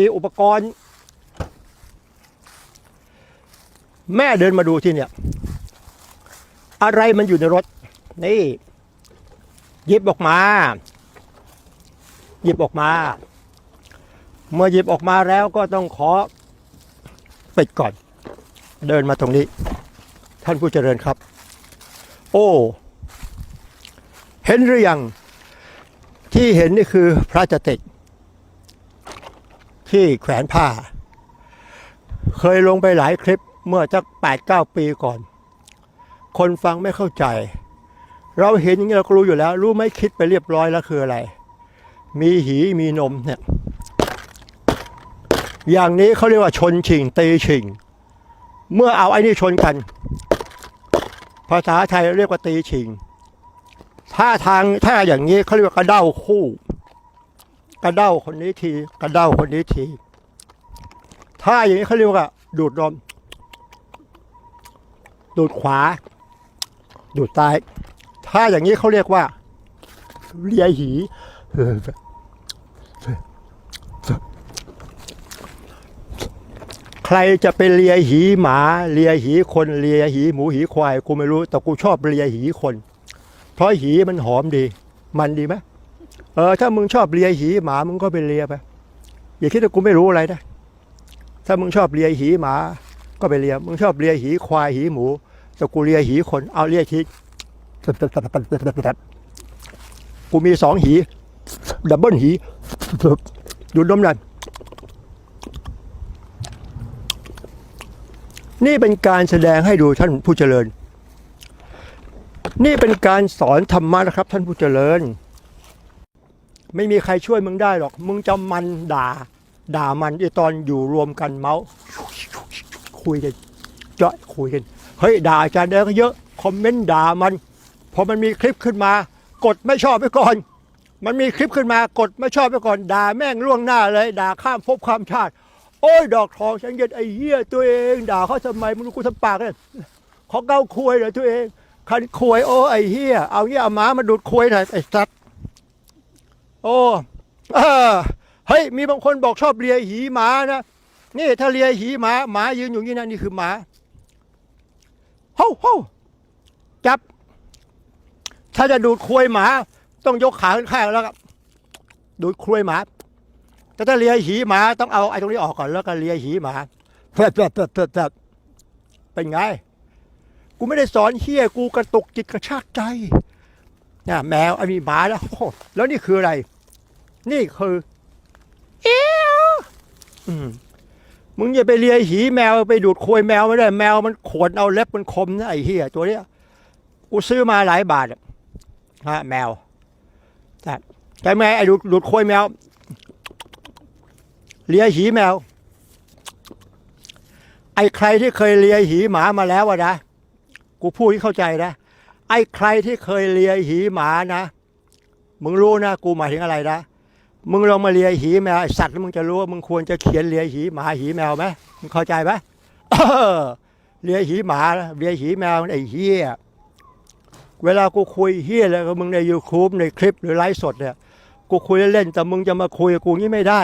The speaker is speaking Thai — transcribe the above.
มีอุปกรณ์ แม่เดินมาดูที่เนี่ย อะไรมันอยู่ในรถ นี่หยิบออกมา หยิบออกมา เมื่อหยิบออกมาแล้วก็ต้องขอปิดก่อน เดินมาตรงนี้ ท่านผู้เจริญครับ โอ้เห็นหรือยังที่เห็นนี่คือพระจติก ที่แขวนผ้า เคยลงไปหลายคลิปเมื่อจักแปดเก้าปีก่อน คนฟังไม่เข้าใจ เราเห็นอย่างนี้เราก็รู้อยู่แล้ว รู้ไหมคิดไปเรียบร้อยแล้วคืออะไร มีหีมีนมเนี่ยอย่างนี้เขาเรียกว่าชนชิงตีชิง เมื่อเอาไอ้นี่ชนกัน ภาษาไทยเรียกว่าตีชิง ถ้าทางถ้าอย่างนี้เขาเรียกว่ากระเด้าคู่ กระเด้าคนนี้ที กระเด้าคนนี้ที ถ้าอย่างนี้เขาเรียกว่า ดูดลมดูดขวา ดูดซ้าย ถ้าอย่างนี้เขาเรียกว่าเลียหีใครจะไปเลียหีหมาเลียหีคนเลียหีหมูหีควายกูไม่รู้ แต่กูชอบเลียหีคน เพราะหีมันหอมดี มันดีไหม เออถ้ามึงชอบเลียหีหมามึงก็ไปเลียไป อย่าคิดว่ากูไม่รู้อะไรนะถ้ามึงชอบเลียหีหมา ก็ไปเลียมึงชอบเลียหีควายหีหมูแต่กูเลียหีคนเอาเลียทีกูมีสองหีดับเบิลหีดูดมนั่นนี่เป็นการแสดงให้ดูท่านผู้เจริญ นี่เป็นการสอนธรรมะนะครับ ท่านผู้เจริญ ไม่มีใครช่วยมึงได้หรอก มึงจะมันด่า ด่ามันไอตอนอยู่รวมกันเมาส์คุยกันเจาะคุยกัน เฮ้ย ด่าอาจารย์แดงก็เยอะคอมเมนต์ด่ามันพอมันมีคลิปขึ้นมา กดไม่ชอบไปก่อน มันมีคลิปขึ้นมากดไม่ชอบไปก่อน ด่าแม่งล่วงหน้าเลย ด่าข้ามภพข้ามชาติ โอ้ยดอกทองฉันเย็นไอ้เหี้ยตัวเอง ด่าเขาทำไมมึงรู้กูทำปากเลยขอเก้าคุยเหรอตัวเองคันคุยโอ้ไอ้เหี้ยเอาเงี้ยเอาหมามาดูดคุยหน่อยไอ้สัตว์ อ้เฮ้ยมีบางคนบอกชอบเลียหีหมานะนี่ถ้าเลียหีหมาหมายืนอยู่นี่นะนี่คือหมาเฮ้าเฮ้าจับ ถ้าจะดูดคุยหมา ต้องยกขาขึ้นข้างแล้วก็ดูดคุยหมา แต่ถ้าเลียหีหมาต้องเอาไอ้ตรงนี้ออกก่อนแล้วก็เลียหีหมาเพื่อเพื่อเพื่อเพื่อเป็นไง กูไม่ได้สอนเฮียกูกระตุกจิตกระชากใจนี่แมวไอันมีหมาแล้วแล้วนี่คืออะไร นี่คือเอี้ยวอืมมึงอย่าไปเลียหีแมวไปดูดโคยแมวไม่ได้แมวมันขวนเอาเล็บมันคมนะไอ้เฮียตัวเนี้ยกูซื้อมาหลายบาทอะฮะแมวแต่แต่แม่ไอ้ดูดดูดโคยแมว เลียหีแมว ไอ้ใครที่เคยเลียหีหมามาแล้วอะนะกูพูดให้เข้าใจนะไอ้ใครที่เคยเลียหีหมานะมึงรู้นะกูหมายถึงอะไรนะ มึงลองมาเลียหีแมวไอสัตว์แล้วมึงจะรู้ว่ามึงควรจะเขียนเลียหีหมาหีแมวไหมมึงเข้าใจไหมเลียหีหมาเลียหีแมวไอเฮี้ยเวลากูคุยเฮียแล้วกับมึงใน YouTube ในคลิปหรือไลฟ์สดเนี่ย กูคุยเล่นแต่มึงจะมาคุยกูงี้ไม่ได้